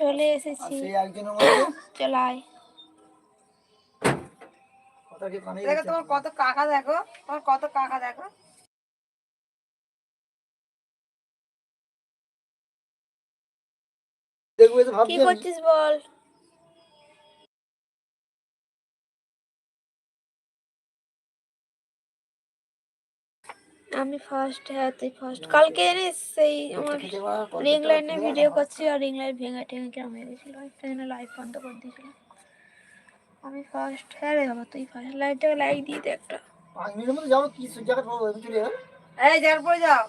চলে আর এসেছি সেই একজনের মধ্যে? চলাই দেখো তোমার কত কাকা দেখো তোমার কত কাকা দেখো। দেখবে তো কি করছিস বল? আমি ফার্স্ট হ্যাঁ তুই ফার্স্ট কালকে জানিস সেই আমার রিং লাইনে ভিডিও করছি আর রিং লাইট ভেঙে টেঙে কেমন হয়ে গেছিল একটা জন্য লাইট বন্ধ করে দিয়েছিলাম আমি ফার্স্ট হ্যাঁ রে বাবা তুই ফার্স্ট লাইটটাকে লাইট দিয়ে দে একটা। পাঁচ মিনিটের মধ্যে যাব কি জায়গা চলে যাব এই যার পরে যাও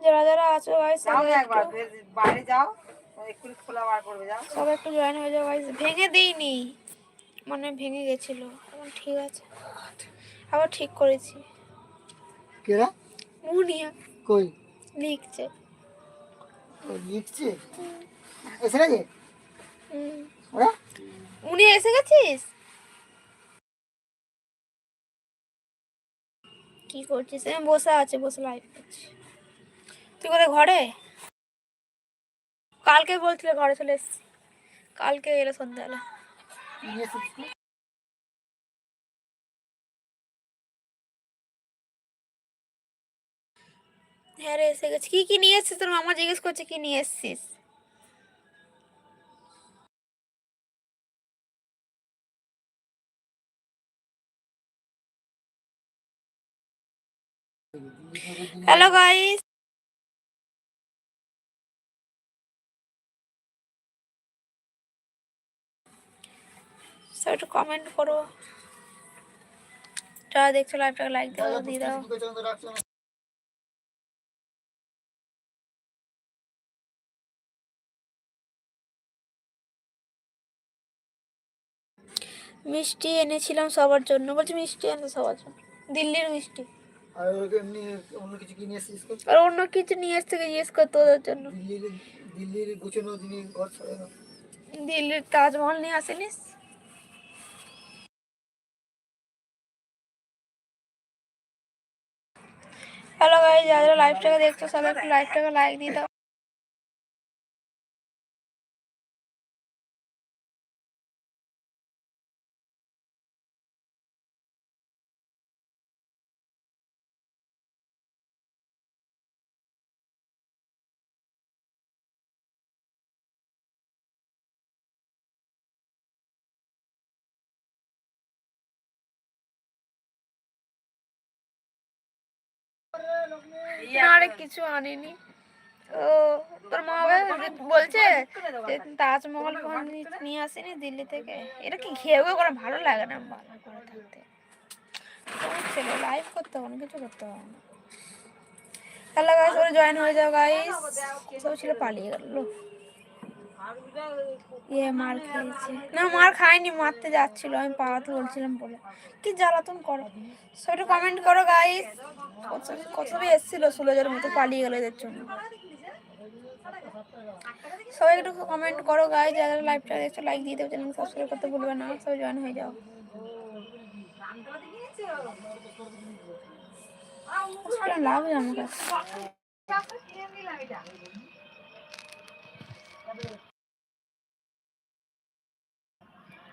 যারা যারা আছো ভাই বাইরে যাও। একটু খোলা বার করবে যাও সবাই একটু জয়েন হয়ে যাও ভাই ভেঙে দিইনি। মানে ভেঙে গেছিল। এখন ঠিক আছে। আবার ঠিক করেছি। কেরা? মুনিয়া। কই? লিখছে। লিখছে? এসে গেছে? ওরা? উনি এসে গেছিস? কি করছিস? আমি বসে আছে বসে লাইভ করছি। তুই কোথায় ঘরে? কালকে বলছিলে ঘরে চলে এসছি। কালকে এলো সন্ধ্যাবেলা। হ্যাঁ রে, এসে গেছি। কি কি নিয়ে এসছিস? তোর মামা জিজ্ঞেস করছে কি নিয়ে এসছিস। হ্যালো গাইস সব একটু কমেন্ট করো। যারা দেখছ লাইভটাকে লাইক দাও দিয়ে দাও। মিষ্টি এনেছিলাম সবার জন্য। বলছি মিষ্টি এনে সবার জন্য। দিল্লির মিষ্টি। আর অন্য কিছু কি নিয়ে এসেছিস তো? আর অন্য কিছু নিয়ে এসছে জিজ্ঞেস করতো ওদের জন্য। দিল্লির দিল্লির গুছানো জিনিস ঘর দিল্লির তাজমহল নিয়ে আসেনিস? হ্যালো গাইজ যারা লাইভটাকে দেখছ সবাই একটু লাইভটাকে লাইক দিয়ে দাও। তাজমহল ফোন নিয়ে আসেনি দিল্লি থেকে। এটা কি ঘেউ করে ভালো লাগে না ভালো করে থাকতে। ছেলে লাইভ করতে হবে কিছু করতে হবে না। হ্যালো গাইস ওরা জয়েন হয়ে যাও গাইস সব ছেলে পালিয়ে গেল। ইয়ে মার খেয়েছে। না, মার খায়নি, মারতে যাচ্ছিল, আমি পাড়াতে বলছিলাম বলে। কি জ্বালাতন করো? সব একটু কমেন্ট করো গাইস কত কত সবাই এসেছিল সুলজের মতো পালিয়ে গেল এদের জন্য। সবাই একটু কমেন্ট করো গাইস যারা লাইভটা দেখছ লাইক দিয়ে দেবে চ্যানেল সাবস্ক্রাইব করতে ভুলবে না। সবাই জয়েন হয়ে যাও। কিরম লাগছে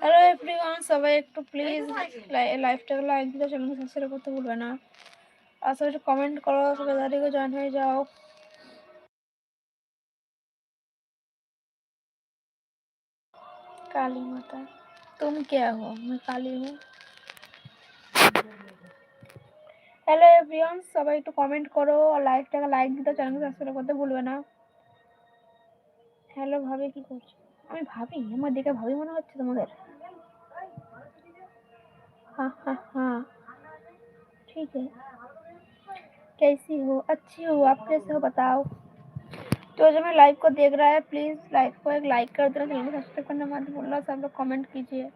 হ্যালো এভরিওয়ান সবাই একটু প্লিজ লাইভটাকে লাইক দিতে চ্যানেল সাবস্ক্রাইব করতে ভুলবে না আর সবাই একটু কমেন্ট করো সবাই তাদেরকে জয়েন হয়ে যাও काली माता तुम क्या हो मैं काली हूँ হ্যালো এভরিওয়ান সবাই একটু কমেন্ট করো আর লাইকটাকে লাইক দিতে চ্যানেল সাবস্ক্রাইব করতে ভুলবে না হ্যালো ভাবি কি করছো আমি ভাবি আমার দেখে ভাবি মনে হচ্ছে তোমাদের हाँ, हाँ, हाँ। ठीक है। कैसी हो? अच्छी हो, आप कैसे हो बताओ। तो जो मैं लाइव को देख रहा है प्लीज़ लाइव को एक लाइक कर देना, चैनल को सब्सक्राइब करना मत भूलना, सब लोग कमेंट कीजिए।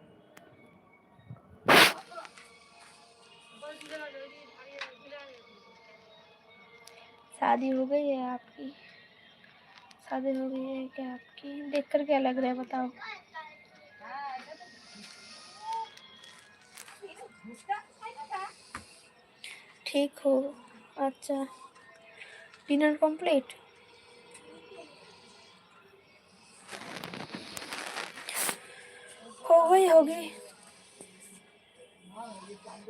शादी हो गई है आपकी। शादी हो गई है क्या आपकी? देख कर क्या लग रहा है बताओ। ठीक हो। अच्छा। डिनर कंप्लीट हो गई होगी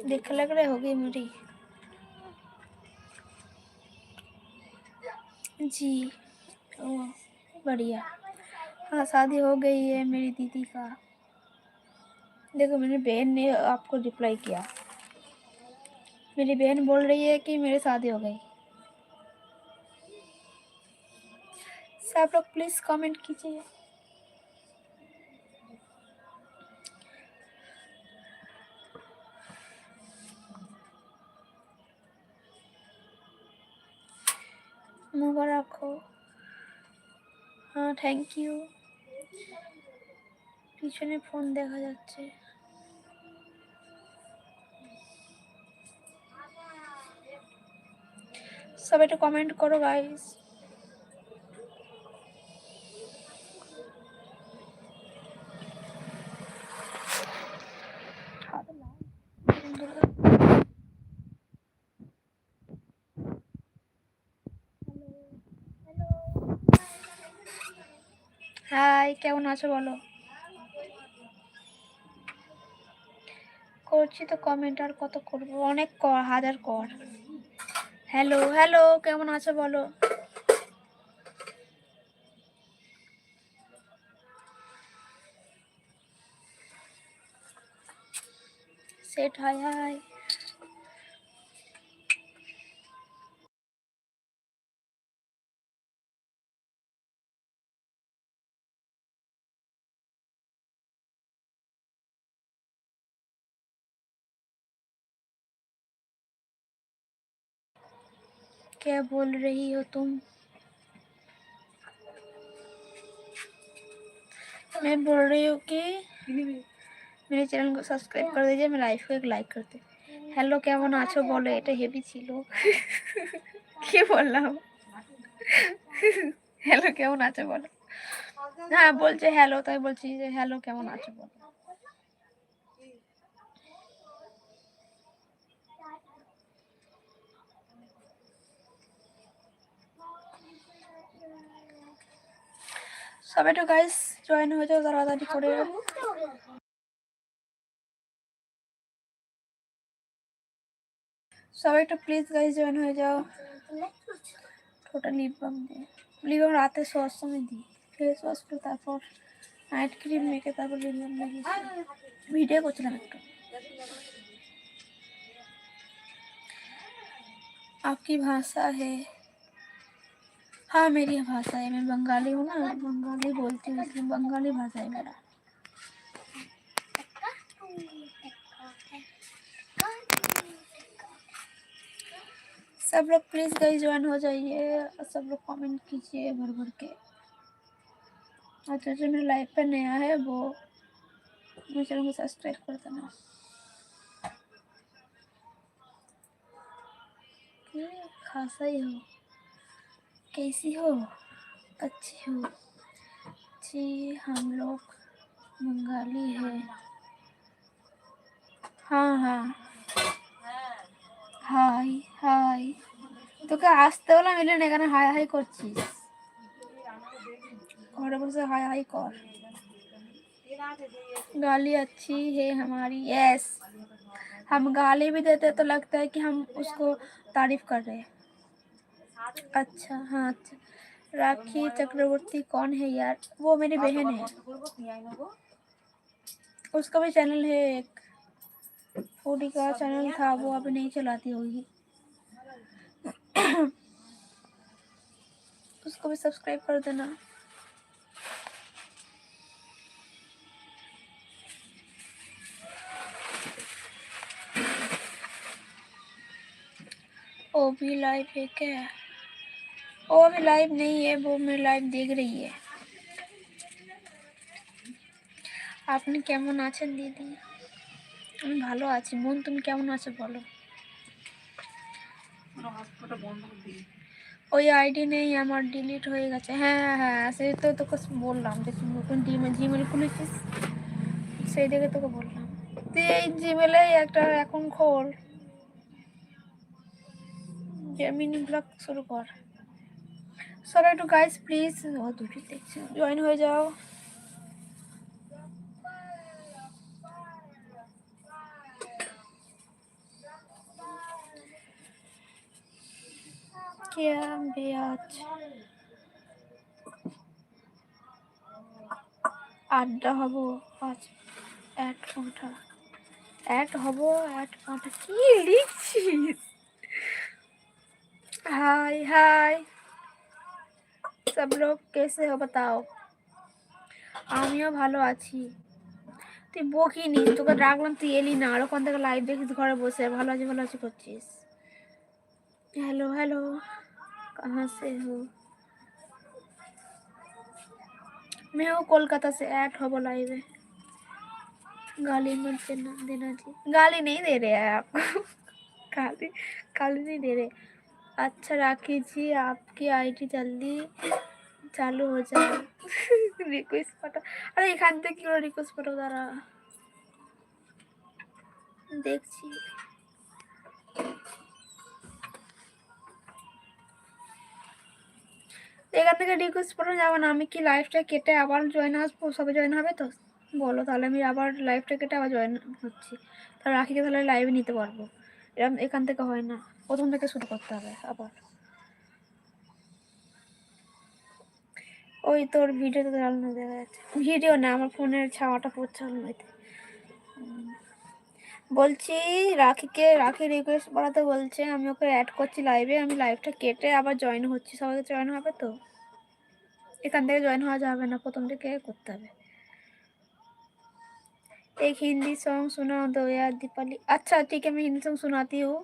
देख, लग रहा होगी मेरी। जी। बढ़िया। हाँ शादी हो गई है मेरी दीदी का। देखो मेरी बहन ने आपको रिप्लाई किया मेरी बहन बोल रही है कि मेरी शादी हो गई सब लोग प्लीज कमेंट कीजिए মুবারক হো হ্যাঁ থ্যাংক ইউ পিছনে ফোন দেখা যাচ্ছে সব একটু কমেন্ট করো গাইস হাই কেমন আছো বলো? করছি তো কমেন্ট আর কত করব? অনেক কর হাজার কর হ্যালো হ্যালো কেমন আছো বলো? সেট হাই হাই। क्या बोल रही हो तुम मैं बोल रही हूँ कि मेरे चैनल को सब्सक्राइब कर दीजिए मैं लाइफ को एक लाइक करते হ্যালো কেমন আছো বলো এটা হেভি ছিল কি বললাম হ্যালো কেমন আছো বলো হ্যাঁ বলছে হ্যালো তাই বলছি যে হ্যালো কেমন আছো বলো সবাই একটু গাইস জয়েন হয়ে যাও তাড়াতাড়ি করে সবাই একটু প্লিজ গাইস জয়েন হয়ে যাও ওটা লিপ বাম দিয়ে লিপ বাম রাতে শোয়ার সময় দিই ফেস ওয়াশ করে তারপর নাইট ক্রিম মেখে তারপর লিপ বাম লাগিয়েছি ভিডিও করছিলাম একটু आपकी भाषा है हाँ मेरी भाषा है, मैं बंगाली हूँ ना, बंगाली बोलती हूँ, इसलिए बंगाली भाषा है मेरा। सब लोग प्लीज़ गई ज्वाइन हो जाइए और सब लोग कमेंट कीजिए भर भर के। अच्छा जो मेरे लाइफ पे नया है, वो मेरे चैनल को सब्सक्राइब कर देना। खासा ही हो। कैसी हो अच्छी हो जी हम लोग बंगाली है हाँ हाँ হাই হাই তোকে আসতে হলো মিলে না এখানে হাই হাই করছিস ঘরে বসে হাই হাই কর गाली अच्छी है हमारी यस हम गाली भी देते तो लगता है कि हम उसको तारीफ कर रहे हैं अच्छा हाँ अच्छा। राखी चक्रवर्ती कौन है यार? वो मेरी बहन है। उसका भी चैनल है एक। फूडी का चैनल था वो अभी नहीं चलाती होगी। उसको भी सब्सक्राइब कर देना। वो भी लाइव है क्या? वो अभी लाइव नहीं है वो मेरी लाइव देख रही है আপনি কেমন আছেন দিদি আমি ভালো আছি বোন তুমি কেমন আছো বলো হসপিটাল বন্ধ করে দিই ওই আইডি নেই আমার ডিলিট হয়ে গেছে হ্যাঁ হ্যাঁ হ্যাঁ সেই তো তোকে বললাম যে তুই নতুন জিমেল জিমেল খুলেছিস সেই দেখে তোকে বললাম তুই এই জিমেলে একটা এখন খোল মিনি ব্লগ শুরু কর সবাই একটু গাইস প্লিজ ও দুটি দেখছি জয়েন হয়ে যাও क्या ब्याज আড্ডা হব আজ এক ঘন্টা এক হব এক ঘন্টা কি লিখছিস हाय हाय सब लोग कैसे हो बताओ আমিও ভালো আছি তুই বকিনি তোকে ডাকলাম তুই এলি না আর ওখান থেকে লাইভ দেখিস ঘরে বসে ভালো আছি ভালো আছি করছিস हेलो हेलो कहाँ से हो मैं हूँ कोलकाता से ऐड हो लाइव है गाली मत देना देना जी गाली नहीं दे रहे हैं आपको गाली गाली नहीं दे रहे अच्छा राखी जी आपकी आईडी जल्दी চালু হয়ে যাবে রিকোয়েস্ট পাঠা আরে এখান থেকে কি করে রিকোয়েস্ট পাঠাও তারা দেখছি এখান থেকে রিকোয়েস্ট পাঠানো যাবে না আমি কি লাইফটা কেটে আবার জয়েন আসবো সবে জয়েন হবে তো বলো তাহলে আমি আবার লাইফটা কেটে আবার জয়েন হচ্ছি তাহলে রাখিকে তাহলে লাইভে নিতে পারবো এরকম এখান থেকে হয় না প্রথম থেকে শুরু করতে হবে আবার ওই তোর ভিডিওতে চালানো দেখা যাচ্ছে ভিডিও না আমার ফোনের ছাওয়াটা পড়ছে আলমারিতে উম, বলছি রাখিকে রাখি রিকোয়েস্ট পাঠাতে বলছে আমি ওকে অ্যাড করছি লাইভে আমি লাইভটা কেটে আবার জয়েন হচ্ছি সবাইকে জয়েন হবে তো এখান থেকে জয়েন হওয়া যাবে না প্রথম থেকে করতে হবে एक हिंदी सॉन्ग सुना दो यार दीपाली अच्छा ठीक है मैं हिंदी सॉन्ग सुनाती हूँ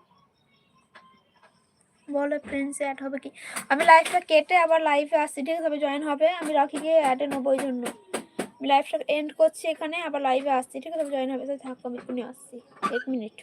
বলো ফ্রেন্ডস অ্যাড হবে কি? আমি লাইফটা কেটে আবার লাইভে আসছি, ঠিক আছে? জয়েন হবে। আমি রাখিকে অ্যাডে নেব ওই জন্য। আমি লাইভটা এন্ড করছি এখানে, আবার লাইভে আসছি, ঠিক আছে? জয়েন হবে। তাহলে থাকো, আমি এক্ষুনি আসছি। এক মিনিট